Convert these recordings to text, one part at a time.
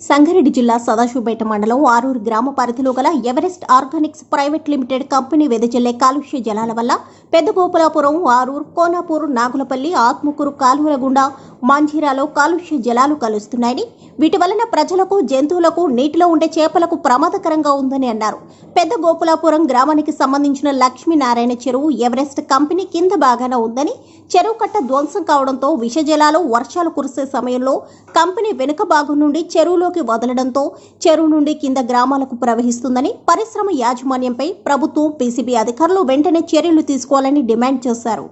సంగారెడ్డి జిల్లా సదాశివపేట మండలం ఆరూరు గ్రామ పరిధిలో గల Everest organics private limited company వెదజల్లే కాలుష్య జలాల వల్ల పెద్దగోపులాపురం ఆరూర్ కోనాపూర్ నాగులపల్లి ఆత్మకూరు కాలువల గుండా మంజీరాలో కాలుష్య జలాలు కలుస్తున్నాయని వీటి వలన ప్రజలకు జంతువులకు నీటిలో ఉండే చేపలకు ప్రమాదకరంగా ఉందని అన్నారు. పెద్ద గోపులాపురం గ్రామానికి సంబంధించిన లక్ష్మీనారాయణ చెరువు ఎవరెస్ట్ కంపెనీ కింద భాగాన ఉందని చెరువు కట్ట ధ్వంసం కావడంతో విష జలాలు వర్షాలు కురిసే సమయంలో కంపెనీ వెనుక భాగం నుండి చెరువులోకి వదలడంతో చెరువు నుండి కింద గ్రామాలకు ప్రవహిస్తుందని పరిశ్రమ యాజమాన్యంపై ప్రభుత్వం పీసీబీ అధికారులు వెంటనే చర్యలు తీసుకోవాలని డిమాండ్ చేశారు.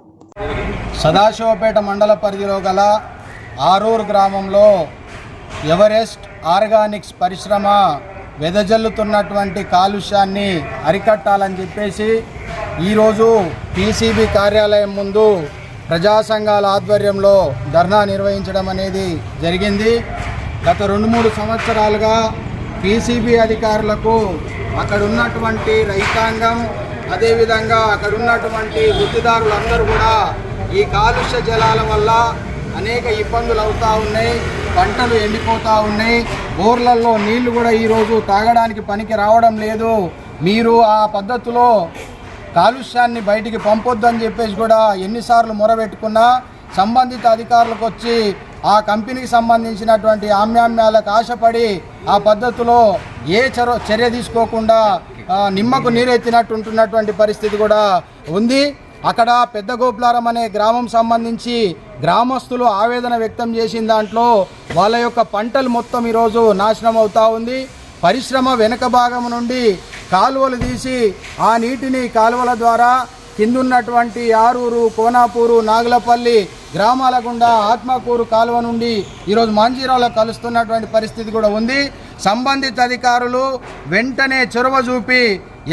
సదాశివపేట మండల పరిధిలో గల ఆరూరు గ్రామంలో ఎవరెస్ట్ ఆర్గానిక్స్ పరిశ్రమ వెదజల్లుతున్నటువంటి కాలుష్యాన్ని అరికట్టాలని చెప్పేసి ఈరోజు పీసీబీ కార్యాలయం ముందు ప్రజా సంఘాల ఆధ్వర్యంలో ధర్నా నిర్వహించడం అనేది జరిగింది. గత రెండు మూడు సంవత్సరాలుగా పీసీబీ అధికారులకు అక్కడ ఉన్నటువంటి రైతాంగం అదేవిధంగా అక్కడ ఉన్నటువంటి వృత్తిదారులందరూ కూడా ఈ కాలుష్య జలాల వల్ల అనేక ఇబ్బందులు అవుతూ ఉన్నాయి పంటలు ఎండిపోతూ ఉన్నాయి బోర్లలో నీళ్ళు కూడా ఈరోజు తాగడానికి పనికి రావడం లేదు. మీరు ఆ పద్ధతిలో కాలుష్యాన్ని బయటికి పంపొద్దని చెప్పేసి కూడా ఎన్నిసార్లు మొరబెట్టుకున్నా సంబంధిత అధికారులకు వచ్చి ఆ కంపెనీకి సంబంధించినటువంటి ఆమ్యామ్యాలకు ఆశపడి ఆ పద్ధతిలో ఏ చర్య చర్య తీసుకోకుండా నిమ్మకు నీరెత్తినట్టు ఉంటున్నటువంటి పరిస్థితి కూడా ఉంది. అక్కడ పెద్ద గోపులారం అనే గ్రామం సంబంధించి గ్రామస్తులు ఆవేదన వ్యక్తం చేసిన దాంట్లో వాళ్ళ యొక్క పంటలు మొత్తం ఈరోజు నాశనం అవుతూ ఉంది. పరిశ్రమ వెనక భాగం నుండి కాలువలు తీసి ఆ నీటిని కాలువల ద్వారా కిందున్నటువంటి ఆరూరు కోనాపూరు నాగులపల్లి గ్రామాల గుండా ఆత్మకూరు కాలువ నుండి ఈరోజు మాంజీరాలో కలుస్తున్నటువంటి పరిస్థితి కూడా ఉంది. సంబంధిత అధికారులు వెంటనే చొరవ చూపి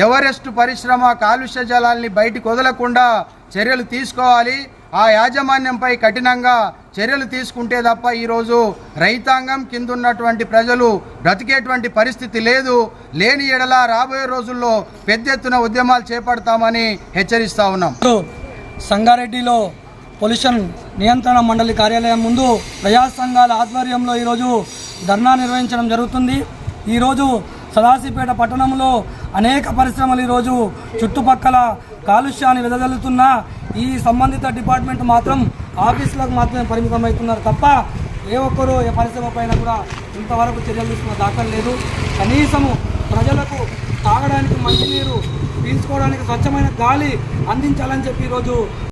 ఎవరెస్ట్ పరిశ్రమ కాలుష్య జలాల్ని బయటికి వదలకుండా చర్యలు తీసుకోవాలి. ఆ యాజమాన్యంపై కఠినంగా చర్యలు తీసుకుంటే తప్ప ఈరోజు రైతాంగం కిందున్నటువంటి ప్రజలు బ్రతికేటువంటి పరిస్థితి లేదు. లేని ఎడల రాబోయే రోజుల్లో పెద్ద ఎత్తున ఉద్యమాలు చేపడతామని హెచ్చరిస్తా ఉన్నాం. సంగారెడ్డిలో పొల్యూషన్ నియంత్రణ మండలి కార్యాలయం ముందు ప్రజా సంఘాల ఆధ్వర్యంలో ఈరోజు ధర్నా నిర్వహించడం జరుగుతుంది. ఈరోజు సదాసిపేట పట్టణంలో అనేక పరిశ్రమలు ఈరోజు చుట్టుపక్కల కాలుష్యాన్ని వెదజల్లుతున్న ఈ సంబంధిత డిపార్ట్మెంట్ మాత్రం ఆఫీసులకు మాత్రమే పరిమితమవుతున్నారు తప్ప ఏ ఒక్కరూ ఏ పరిశ్రమ పైన కూడా ఇంతవరకు చర్యలు తీసుకున్న దాఖలు లేదు. కనీసము ప్రజలకు తాగడానికి మంచినీరు పీల్చుకోవడానికి స్వచ్ఛమైన గాలి అందించాలని చెప్పి ఈరోజు